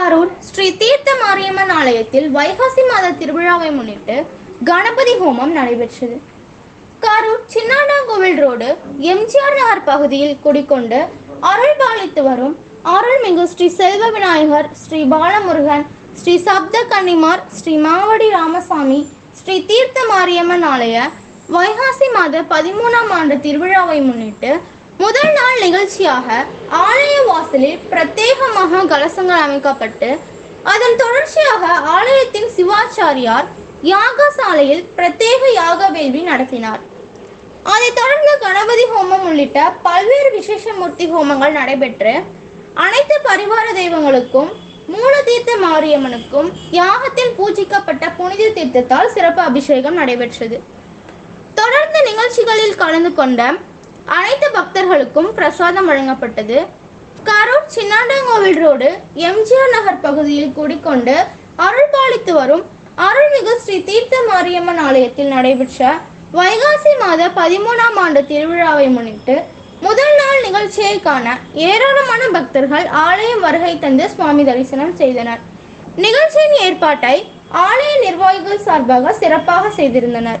கரூர் ஸ்ரீ தீர்த்த மாரியம்மன் ஆலயத்தில் வைகாசி மாத திருவிழாவை முன்னிட்டு கணபதி ஹோமம் நடைபெற்றது. கரூர் சின்னாண்டாங்கோவில் ரோடு எம்ஜிஆர் நகர் பகுதியில் குடிக்கொண்டு அருள் பாலித்து வரும் அருள்மிகு ஸ்ரீ செல்வ விநாயகர் ஸ்ரீ பாலமுருகன் ஸ்ரீ சப்த கன்னிமார் ஸ்ரீ மாவடி ராமசாமி ஸ்ரீ தீர்த்த மாரியம்மன் ஆலய வைகாசி மாத பதிமூணாம் ஆண்டு திருவிழாவை முன்னிட்டு முதல் நாள் நிகழ்ச்சியாக ஆலய வாசலில் பிரத்யேகமாக கலசங்கள் அமைக்கப்பட்டு அதன் தொடர்ச்சியாக ஆலயத்தின் சிவாச்சாரியார் யாகசாலையில் பிரத்யேக யாக வேள்வி நடத்தினார். அதைத் தொடர்ந்து கணபதி ஹோமம் உள்ளிட்ட பல்வேறு விசேஷமூர்த்தி ஹோமங்கள் நடைபெற்று அனைத்து பரிவார தெய்வங்களுக்கும் மூலதீர்த்த மாரியம்மனுக்கும் யாகத்தில் பூஜிக்கப்பட்ட புனித தீர்த்தத்தால் சிறப்பு அபிஷேகம் நடைபெற்றது. தொடர்ந்து நிகழ்ச்சிகளில் கலந்து கொண்ட அனைத்து பக்தர்களுக்கும் பிரசாதம் வழங்கப்பட்டது. கரூர் சின்னாண்டங்கோவில் ரோடு எம்ஜிஆர் நகர் பகுதியில் கூடிக்கொண்டு அருள் பாலித்து வரும் அருள்மிகு ஸ்ரீ தீர்த்த மாரியம்மன் ஆலயத்தில் நடைபெற்ற வைகாசி மாத பதிமூணாம் ஆண்டு திருவிழாவை முன்னிட்டு முதல் நாள் நிகழ்ச்சியை காண ஏராளமான பக்தர்கள் ஆலயம் வருகை தந்து சுவாமி தரிசனம் செய்தனர். நிகழ்ச்சியின் ஏற்பாட்டை ஆலய நிர்வாகிகள் சார்பாக சிறப்பாக செய்திருந்தனர்.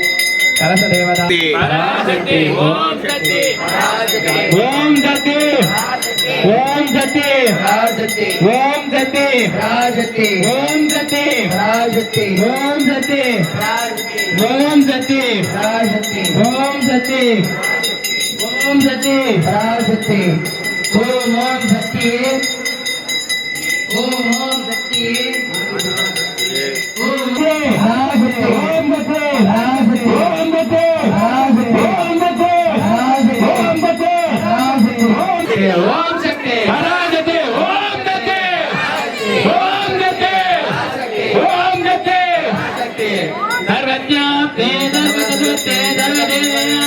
கலச தேவதா ஓம் சக்தி ஓம் சக்தி ஓம் சக்தி ஓம் சக்தி ஓம் சக்தி ஓம் சக்தி ஓம் சக்தி ஓம் சக்தி ஓம் சக்தி ஓம் ஓம் சக்தி ஓம் ஓம் சக்தி ஓம் ஓம் சக்தி பராசக்தி ஓம் சக்தி ஓம் சக்தி ஓம் சக்தி சர்வஜா பேதர்வதோ தேதர்வதேயா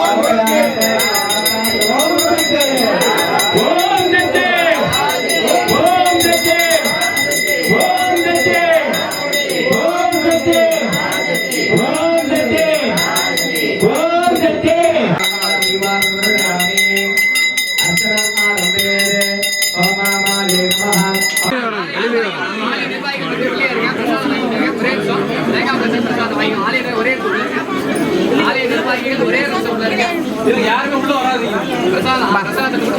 ஓம் சக்தி ஓம் சக்தி ஓம் சக்தி ஓம் சக்தி ஓம் சக்தி ஓம் யாருமே உள்ள வராதீங்க பிரசாதம் பிரசாதத்தை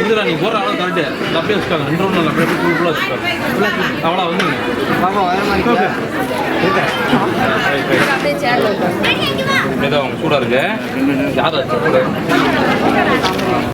இதுடா நீ போடுற அளவு கரெக்டு அப்படியே வச்சுக்காங்க ரெண்டு ரவுண்ட் இல்லை அப்படியே ஃபுல்லாக வச்சுக்காங்க அவ்வளோ வந்துங்க ஏதோ அவங்க சூடாக இருக்கு. யாரும்